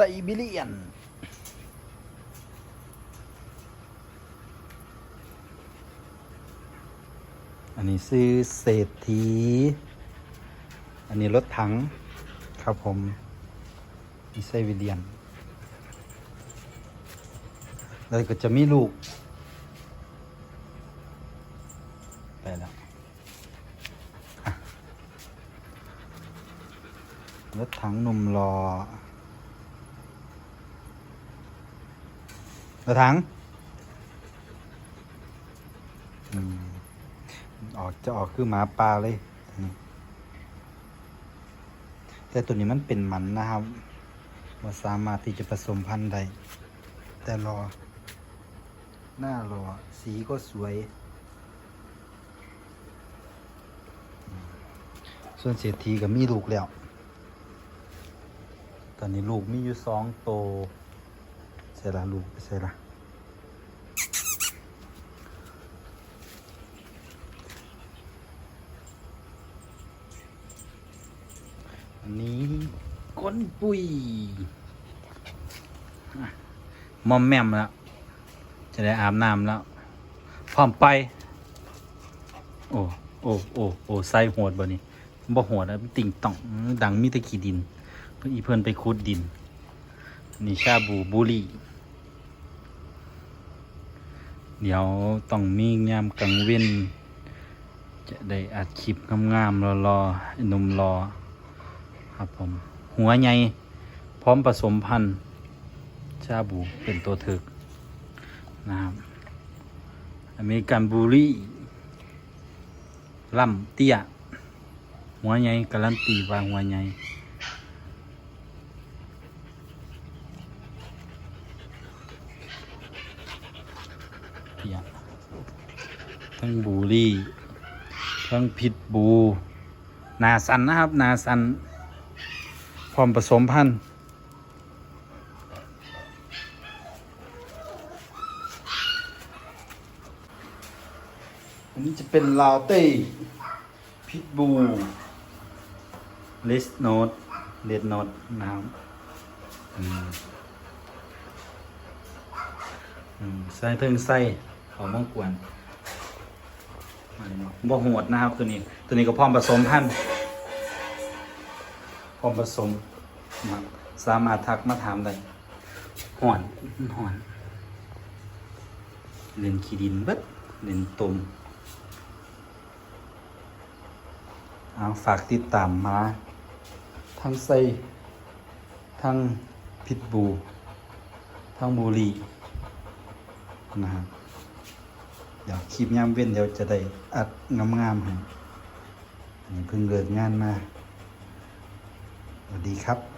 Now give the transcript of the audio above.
ไซบีเรียน อันนี้ซื้อเศรษฐี อันนี้รถถัง ครับผมมีไซบีเรียน แล้วก็จะมีลูก ไปแล้วรถถังหนุ่มรอ รถถังอออกจะออกคือหมาป่าเลย แต่ตัวนี้มันเป็นหมันนะครับว่าสามารถที่จะผสมพันธุ์ได้แต่รอ หน้ารอ สีก็สวย ส่วนเศรษฐีก็มีลูกแล้ว ตอนนี้ลูกมีอยู่สองโต ใช่ละลูกใช่ละอันนี้ก้นปุยมอมแมมแล้ว จะได้อาบน้ำแล้ว พร้อมไป โอ้โอ้โอ้โอ้ใส่โหดบ่นี่บ่โหดนะติ่งต่อง ดังมีแตะขี้ดิน เพื่ออีเพื่อนไปขุดดิน นี่ชาบูบุรี เดี๋ยวต้องมียามกลางเว้นจะได้อัดคลิปงามๆรอๆหนุ่มรอ ครับผม หัวใหญ่พร้อมผสมพันธุ์ชาบูเป็นตัวถึกนะครับอเมริกันบูรี่ล่ำเตี้ย หัวใหญ่การันตีว่าหัวใหญ่ ยทั้งบูรี่ทั้งพิษบูนาสันนะครับ นาสันความผสมพันธุ์อันนี้จะเป็นลาเต้พิทบูเลสโนดเลดโนดนะครับอืมใส่เทิงใส่ ของมงกวนอันนี้เนาะบ่โหดนะครับตัวนี้ตัวนี้ก็พร้อมผสมพันธุ์พร้อมผสมนะสามารถทักมาถามได้ห่อนห่อนเล่นขี้ดินเบิดเล่นตมเอาฝากติดตามมา ทั้งไซทั้งพิทบู ทั้งบูรีนะครับ ดี๋ยวคลิปยามเว้นเดี๋ยวจะได้อัดงามๆให้เพิ่งเลิกงานมา สวัสดีครับ